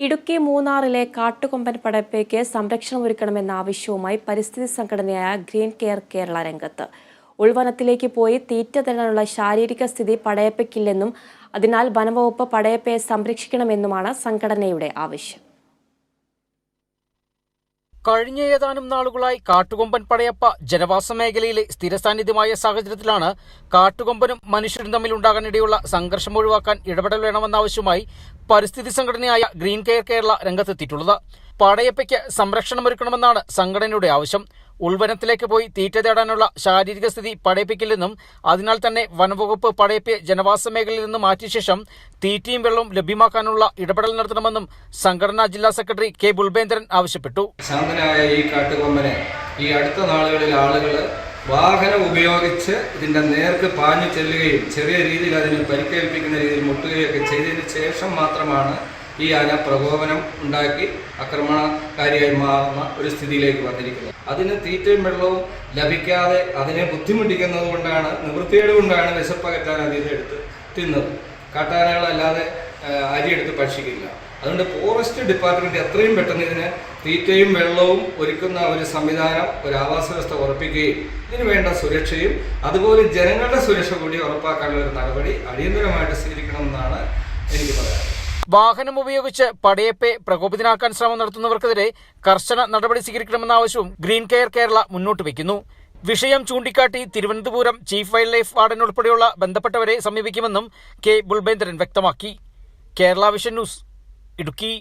ഇടുക്കി മൂന്നാറിലെ കാട്ടുകൊമ്പൻ പടപ്പയ്ക്ക് സംരക്ഷണം ഒരുക്കണമെന്ന ആവശ്യവുമായി പരിസ്ഥിതി സംഘടനയായ ഗ്രീൻ കെയർ കേരള രംഗത്ത്. ഉൾവനത്തിലേക്ക് പോയി തീറ്റ തരാനുള്ള ശാരീരിക സ്ഥിതി പടയപ്പയ്ക്കില്ലെന്നും അതിനാൽ വനംവകുപ്പ് പടയപ്പയെ സംരക്ഷിക്കണമെന്നുമാണ് സംഘടനയുടെ ആവശ്യം. കഴിഞ്ഞ ഏതാനും നാളുകളായി കാട്ടുകൊമ്പൻ പടയപ്പ ജനവാസ മേഖലയിലെ സ്ഥിരസാന്നിധ്യമായ സാഹചര്യത്തിലാണ് കാട്ടുകൊമ്പനും മനുഷ്യരും തമ്മിൽ തമ്മിലുണ്ടാകാനിടയുള്ള സംഘർഷം ഒഴിവാക്കാൻ ഇടപെടൽ വേണമെന്ന ആവശ്യമായി പരിസ്ഥിതി സംഘടനയായ ഗ്രീൻ കെയർ കേരള രംഗത്തെത്തിയിട്ടുള്ളത്. പടയപ്പയ്ക്ക് സംരക്ഷണമൊരുക്കണമെന്നാണ് സംഘടനയുടെ ആവശ്യം. ഉൾവനത്തിലേക്ക് പോയി തീറ്റ തേടാനുള്ള ശാരീരിക സ്ഥിതി പടയപ്പിക്കില്ലെന്നും അതിനാൽ തന്നെ വനംവകുപ്പ് പടയപ്പയെ ജനവാസ മേഖലയിൽ നിന്ന് മാറ്റിയ ശേഷം തീറ്റയും വെള്ളവും ലഭ്യമാക്കാനുള്ള ഇടപെടൽ നടത്തണമെന്നും സംഘടനാ ജില്ലാ സെക്രട്ടറി കെ. ബുൾബേന്ദ്രൻ ആവശ്യപ്പെട്ടു. ഈ ഈ അടുത്ത നാളുകളിൽ ആളുകൾ വാഹനം ഉപയോഗിച്ച് ഇതിന്റെ നേർക്ക് പാഞ്ഞു ചെല്ലുകയും ചെറിയ രീതിയിൽ അതിന് പരിക്കേൽപ്പിക്കുന്ന രീതിയിൽ മുട്ടുകയൊക്കെ ചെയ്തതിന് ശേഷം മാത്രമാണ് ഈ ആന പ്രകോപനം ഉണ്ടാക്കി ആക്രമണകാരിയായി മാറുന്ന ഒരു സ്ഥിതിയിലേക്ക് വന്നിരിക്കുന്നത്. അതിന് തീറ്റയും വെള്ളവും ലഭിക്കാതെ അതിനെ ബുദ്ധിമുട്ടിക്കുന്നത് കൊണ്ടാണ് നിവൃത്തിയേട് കൊണ്ടാണ് വിശപ്പകറ്റാൻ അതിനെ എടുത്ത് തിന്നത്. കാട്ടാനകളല്ലാതെ അരിയെടുത്ത് ഭക്ഷിക്കില്ല. അതുകൊണ്ട് ഫോറസ്റ്റ് ഡിപ്പാർട്ട്മെന്റ് എത്രയും പെട്ടെന്ന് ഇതിന് തീറ്റയും വെള്ളവും ഒരുക്കുന്ന ഒരു സംവിധാനം ഒരു ആവാസ വ്യവസ്ഥ ഉറപ്പിക്കുകയും ഇതിന് വേണ്ട സുരക്ഷയും അതുപോലെ ജനങ്ങളുടെ സുരക്ഷ കൂടി ഉറപ്പാക്കാനുള്ള ഒരു നടപടി അടിയന്തരമായിട്ട് സ്വീകരിക്കണമെന്നാണ് എനിക്ക് പറയാൻ വാഹനം ഉപയോഗിച്ച് പടയപ്പെ പ്രകോപിതനാക്കാൻ ശ്രമം നടത്തുന്നവർക്കെതിരെ കർശന നടപടി സ്വീകരിക്കണമെന്ന ആവശ്യവും ഗ്രീൻ കെയർ കേരള മുന്നോട്ട് വയ്ക്കുന്നു. വിഷയം ചൂണ്ടിക്കാട്ടി Thiruvananthapuram chief wildlife warden ഉൾപ്പെടെയുള്ള ബന്ധപ്പെട്ടവരെ സമീപിക്കുമെന്നും കെ. ബുൾബേന്ദ്രൻ വ്യക്തമാക്കി. Kerala vision news Idukki